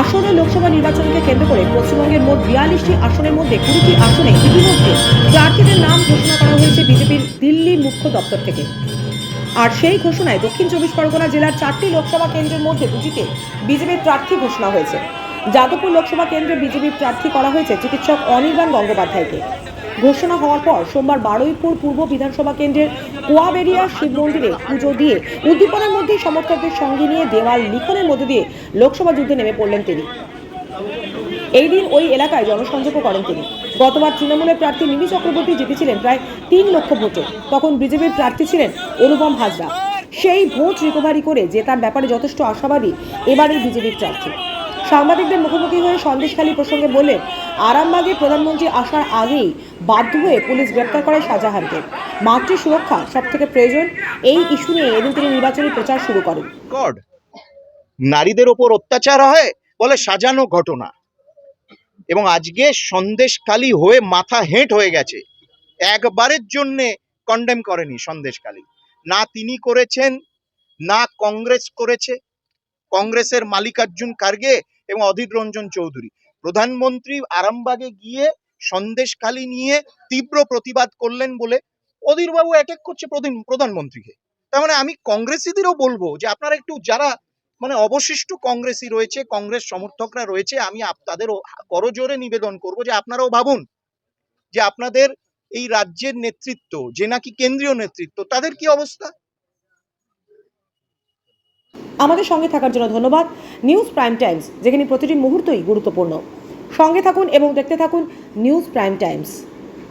আসন্ন লোকসভা নির্বাচনকে কেন্দ্র করে পশ্চিমবঙ্গের মোট বিয়াল্লিশটি আসনের মধ্যে কুড়িটি আসনে ইতিমধ্যে প্রার্থীদের নাম ঘোষণা করা হয়েছে বিজেপির দিল্লি মুখ্য দপ্তর থেকে। আর সেই ঘোষণায় দক্ষিণ চব্বিশ পরগনা জেলার চারটি লোকসভা কেন্দ্রের মধ্যে দুটিতে বিজেপির প্রার্থী ঘোষণা হয়েছে। যাদবপুর লোকসভা কেন্দ্রে বিজেপির প্রার্থী করা হয়েছে চিকিৎসক অনির্বাণ গঙ্গোপাধ্যায়কে। ঘোষণা হওয়ার পর সোমবার বারুইপুর পূর্ব বিধানসভা কেন্দ্রের কোয়াবেরিয়া শিব মন্দিরে পুজো দিয়ে উদ্দীপনার মধ্যে সমর্থকদের সঙ্গে নিয়ে দেওয়াল লিখনের মধ্যে দিয়ে লোকসভা যুদ্ধে নেমে পড়লেন তিনি। এই দিন ওই এলাকায় জনসংযোগও করেন তিনি। গতবার তৃণমূলের প্রার্থী মিমি চক্রবর্তী জিতেছিলেন প্রায় তিন লক্ষ ভোটে। তখন বিজেপির প্রার্থী ছিলেন অনুপম হাজরা। সেই ভোট রিকভারি করে জেতার ব্যাপারে যথেষ্ট আশাবাদী এবারের বিজেপির প্রার্থী। সাংবাদিকদের মুখোমুখি হয়ে সন্দেশখালী প্রসঙ্গে বললেন আরামবাগে প্রধানমন্ত্রী আসার আগেই বাধ্য হয়ে পুলিশ গ্রেপ্তার করে শাহজাহানকে। মাতৃ সুরক্ষা সব থেকে প্রয়োজন, এই ইস্যু নিয়ে এদিন তিনি নির্বাচনী প্রচার শুরু করেন। নারীদের ওপর অত্যাচার হয় বলে সাজানো ঘটনা। এবং আজকে সন্দেশকালী হয়ে মাথা হেঁট হয়ে গেছে। একবারের জন্যে কন্ডেম করেনি সন্দেশকালী না তিনি করেছেন, না কংগ্রেস করেছে। কংগ্রেসের মালিকার্জুন খার্গে এবং অধীর রঞ্জন চৌধুরী। প্রধানমন্ত্রী আরামবাগে গিয়ে সন্দেশখালী নিয়ে তীব্র প্রতিবাদ করলেন বলে অধীরবাবু অ্যাটেক করছে প্রধানমন্ত্রীকে। তার মানে আমি কংগ্রেসীদেরও বলব যে আপনারা একটু যারা মানে অবশিষ্ট কংগ্রেসই রয়েছে, কংগ্রেস সমর্থকরা রয়েছে, আমি আপ- তাদেরও করজোরে নিবেদন করব যে আপনারাও ভাবুন যে আপনাদের এই রাজ্যের নেতৃত্ব, যে নাকি কেন্দ্রীয় নেতৃত্ব, তাদের কি অবস্থা? আমাদের সঙ্গে থাকার জন্য ধন্যবাদ। নিউজ প্রাইম টাইমস, যেখানে প্রতিটি মুহূর্তই গুরুত্বপূর্ণ। সঙ্গে থাকুন এবং দেখতে থাকুন নিউজ প্রাইম টাইমস।